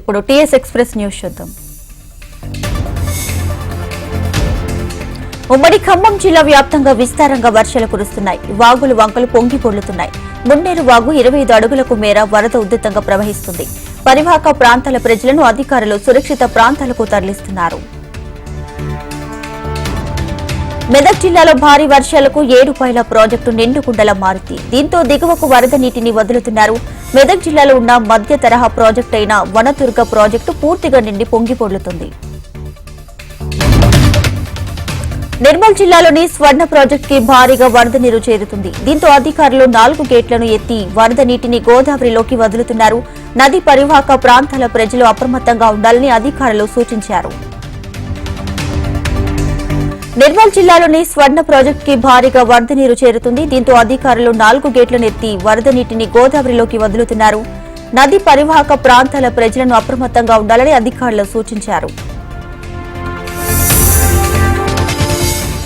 ఇప్పుడు TS express news చూద్దాం. ఉమ్మడి ఖమ్మం జిల్లా వ్యాప్తంగా విస్తారంగా వర్షాలు కురుస్తున్నాయి. వాగులు వంకలు పొంగి పొర్లుతున్నాయి. మున్నేరు వాగు ఇరవై ఐదు అడుగులకు మేర వరద ఉధృతంగా ప్రవహిస్తుంది. పరివాహక ప్రాంతాల ప్రజలను అధికారులు సురక్షిత ప్రాంతాలకు తరలిస్తున్నారు. మెదక్ జిల్లాలో భారీ వర్షాలకు ఏడుపాయల ప్రాజెక్టు నిండుకుండలా మారుతి. దీంతో దిగువకు వరద నీటిని వదులుతున్నారు. మెదక్ జిల్లాలో ఉన్న మధ్య తరహా ప్రాజెక్టు అయిన వనదుర్గ ప్రాజెక్టు పూర్తిగా నిండి పొంగిపొర్లుతుంది నిర్మల్ జిల్లాలోని స్వర్ణ ప్రాజెక్టుకి భారీగా వరద నీరు చేరుతుంది. దీంతో అధికారులు నాలుగు గేట్లను ఎత్తి వరద నీటిని గోదావరిలోకి వదులుతున్నారు. నది పరివాహక ప్రాంతాల ప్రజలు అప్రమత్తంగా ఉండాలని అధికారులు సూచించారు. నిర్మల్ జిల్లాలోని స్వర్ణ ప్రాజెక్ట్కి భారీగా వరద నీరు చేరుతుంది. దీంతో అధికారులు నాలుగు గేట్లను ఎత్తి వరద నీటిని గోదావరిలోకి వదులుతున్నారు. నది పరివాహక ప్రాంతాల ప్రజలను అప్రమత్తంగా ఉండాలని అధికారులు సూచించారు.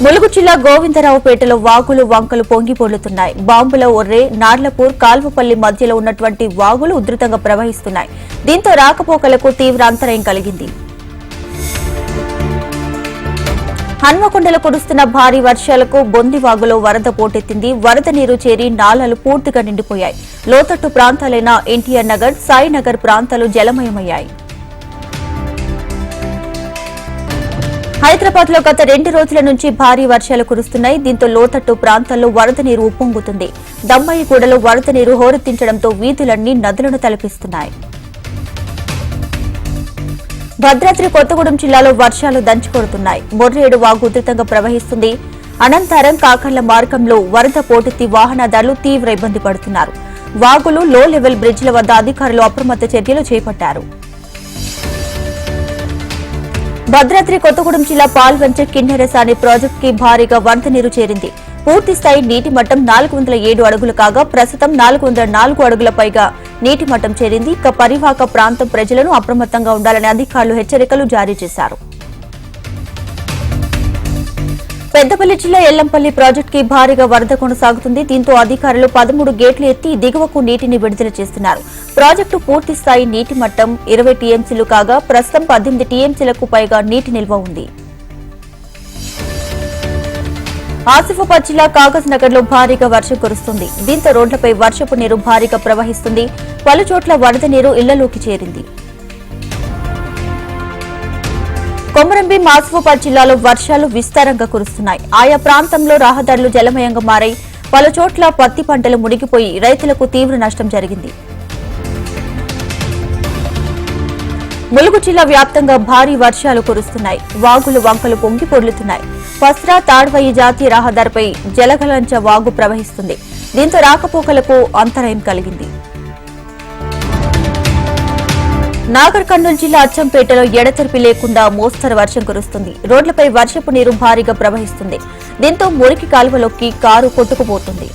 ములుగు జిల్లా గోవిందరావుపేటలో వాగులు వంకలు పొంగిపోలుతున్నాయి బాంబుల ఒర్రే నార్లపూర్ కాల్వపల్లి మధ్యలో ఉన్నటువంటి వాగులు ఉధృతంగా ప్రవహిస్తున్నాయి. దీంతో రాకపోకలకు తీవ్ర అంతరాయం కలిగింది. హన్మకొండలో కురుస్తున్న భారీ వర్షాలకు బొందివాగులో వరద పోటెత్తింది. వరద నీరు చేరి నాలాలు పూర్తిగా నిండిపోయాయి. లోతట్టు ప్రాంతాలైన ఎన్టీఆర్ నగర్ సాయినగర్ ప్రాంతాలు జలమయమయ్యాయి. హైదరాబాద్లో గత రెండు రోజుల నుంచి భారీ వర్షాలు కురుస్తున్నాయి. దీంతో లోతట్టు ప్రాంతాల్లో వరద నీరు ఉప్పొంగుతుంది. దమ్మాయిగూడలో వరద నీరు హోరెత్తించడంతో వీధులన్నీ నదులను తలపిస్తున్నాయి. భద్రాద్రి కొత్తగూడెం జిల్లాలో వర్షాలు దంచుకొడుతున్నాయి. మొర్రేడు వాగు ఉధృతంగా ప్రవహిస్తుంది. అనంతరం కాకర్ల మార్గంలో వరద పోటెత్తి వాహనదారులు తీవ్ర ఇబ్బంది పడుతున్నారు. వాగులు లో లెవెల్ బ్రిడ్జిల వద్ద అధికారులు అప్రమత్త చర్యలు చేపట్టారు. భద్రాద్రి కొత్తగూడెం జిల్లా పాల్వంచ కిన్నెరసాని ప్రాజెక్ట్కి భారీగా వరద నీరు చేరింది. పూర్తి స్థాయి నీటి మట్టం నాలుగు వందల ఏడు అడుగులు కాగా ప్రస్తుతం నాలుగు వందల నాలుగు అడుగుల పైగా నీటి మట్టం చేరింది. ఇక పరివాహక ప్రాంతం ప్రజలను అప్రమత్తంగా ఉండాలని అధికారులు హెచ్చరికలు జారీ చేశారు. పెద్దపల్లి జిల్లా ఎల్లంపల్లి ప్రాజెక్టుకి భారీగా వరద కొనసాగుతుంది. దీంతో అధికారులు పదమూడు గేట్లు ఎత్తి దిగువకు నీటిని విడుదల చేస్తున్నారు. ప్రాజెక్టు పూర్తి స్థాయి నీటి మట్టం ఇరవై టీఎంసీలు కాగా ప్రస్తుతం పద్దెనిమిది టీఎంసీలకు పైగా నీటి నిల్వ ఉంది. ఆసిఫాబాద్ జిల్లా కాగజ్ నగర్లో భారీగా వర్షం కురుస్తుంది. దీంతో రోడ్లపై వర్షపు నీరు భారీగా ప్రవహిస్తుంది. పలు చోట్ల వరద నీరు ఇళ్ళలోకి చేరింది. కొమరంభీం ఆసిఫాబాద్ జిల్లాలో వర్షాలు విస్తారంగా కురుస్తున్నాయి. ఆయా ప్రాంతంలో రహదారులు జలమయంగా మారాయి. పలు చోట్ల పత్తి పంటలు మునిగిపోయి రైతులకు తీవ్ర నష్టం జరిగింది. ములుగు జిల్లా వ్యాప్తంగా భారీ వర్షాలు కురుస్తున్నాయి. వాగులు వంకలు పొంగి పొర్లుతున్నాయి. పస్రా తాడ్వయి జాతీయ రహదారిపై జలగలంచ వాగు ప్రవహిస్తుంది. దీంతో రాకపోకలకు అంతరాయం కలిగింది. నాగర్ కర్నూలు జిల్లా అచ్చంపేటలో ఎడతెరిపి లేకుండా మోస్తరు వర్షం కురుస్తుంది. రోడ్లపై వర్షపు నీరు భారీగా ప్రవహిస్తుంది. దీంతో మురికి కాలువలోకి కారు కొట్టుకుపోతుంది.